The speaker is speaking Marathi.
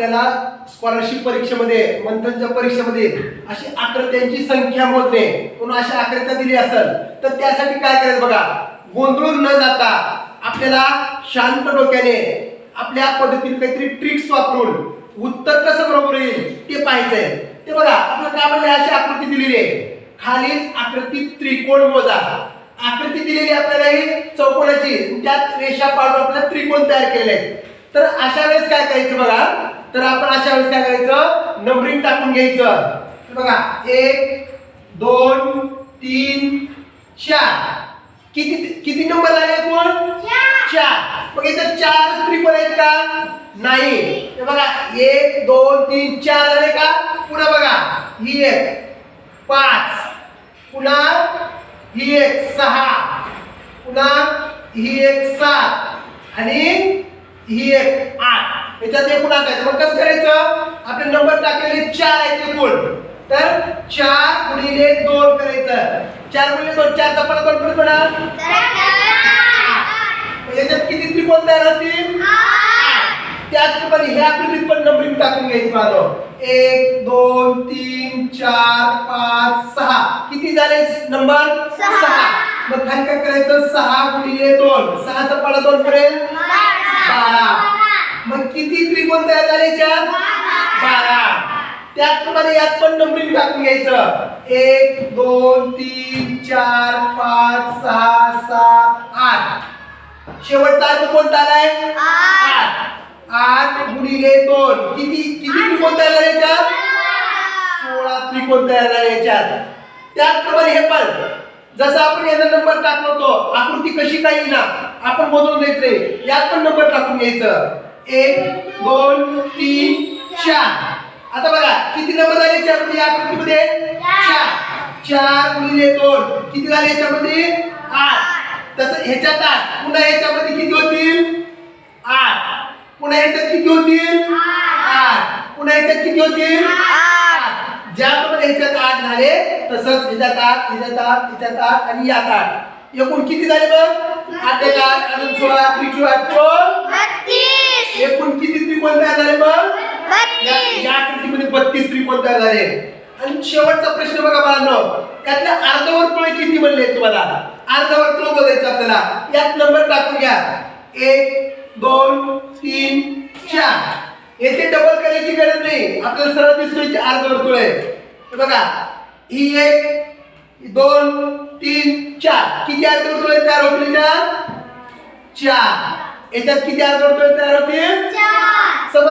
आपल्याला स्कॉलरशिप परीक्षेमध्ये मंथनच्या परीक्षेमध्ये अशी आकृत्यांची संख्या मोजणे म्हणून अशा आकृत्या दिली असेल तर त्यासाठी काय करायचं बघा? गोंधळून न जाता आपल्याला शांत डोक्याने आपल्या पद्धतीने काहीतरी ट्रिक्स वापरून उत्तर कसं बरोबर येईल ते पाहायचंय. ते बघा आपल्याला काय म्हणलं अशी आकृती दिलेली आहे. खालील आकृती त्रिकोण मोजा. आकृती दिलेली आपल्याला ही चौकोनाची त्यात रेषा पाडून आपल्याला त्रिकोण तयार केलेले आहेत. तर अशा वेळेस काय करायचं बघा? तर आपण अशा वेळेस काय करायचं? नंबरिंग टाकून घ्यायचं. बघा एक दोन तीन चार. किती किती नंबर आले कोण चार. मग इथं चार त्रिकोण आहेत का? नाही. बघा एक दोन तीन चार आले का? पुन्हा बघा ही एक पाच. पुन्हा ही एक सहा. पुन्हा ही एक सात. आणि ही एक आठ. याच्यात एकूण टाकायचं. मग कसं करायचं? आपले नंबर टाकलेले चार आहेत एकूण तर चार गुणिले दोन करायचं. चार गुणिले दोन चारचा पण दोन पण म्हणा याच्यात किती त्रिकोण तयार होतील त्याचप्रमाणे हे आकृतीत पण नंबरिंग टाकून घ्यायची माझं. एक दोन तीन चार पाच सहा. किती झाले नंबर? सहा. मग खाली काय करायचं? सहा गुणिले दोन. सहाचा पाडा दोन करेल? बारा. किती त्रिकोण तयार झाले याच्यात? बारा. त्याचप्रमाणे यात पण नंबरिंग टाकून घ्यायचं. एक दोन तीन चार पाच सहा सात आठ. शेवटचा अर्थ कोणता आलाय? आठ. आठ गुणिले दोन. किती किती त्रिकोण तयार झाले याच्यात? सोळा त्रिकोण तयार झाले याच्यात. त्याचप्रमाणे हे पण जसं आपण याचा नंबर टाकलो होतो आकृती कशी काही ना आपण बदलून द्यायचे यात पण नंबर टाकून घ्यायचं. एक दोन तीन चार. आता बघा किती नंबर झाले चार या आकृतीमध्ये? चार. चार गुणिले दोन. किती झाले याच्यामध्ये? आठ. तसं ह्याच्यात आठ. पुन्हा याच्यामध्ये किती होतील आठ. पुन्हा ह्याच्यात किती होतील आठ. पुन्हा ह्याच्यात किती होतील आठ. ज्याप्रमाणे ह्याच्यात आठ झाले तसंच ह्याच्यात आठ ह्याच्यात आठ ह्याच्यात आठ आणि यात आठ. एकूण किती झाले बघ आठ एक आठ अजून सोळा त्रिचू आठ चोर त्रिकोण तयार झाले मग या या आकृतीमध्ये बत्तीस त्रिकोण तयार झाले आणि शेवटचा प्रश्न बघा बाळांनो. त्यातल्या अर्धवर्तुळे किती म्हणले तुम्हाला? अर्धवर्तुळ बघायचं आपल्याला. यात नंबर टाकून घ्या. एक दोन तीन चार. येथे डबल करायची गरज नाही. आपल्याला सरळ दिसतोय अर्धवर्तुळ आहे बघा. ही एक दोन तीन चार. किती अर्धवर्तुळे तयार होतील चार. याच्यात किती अर्धवर्तुळे तयार होतील?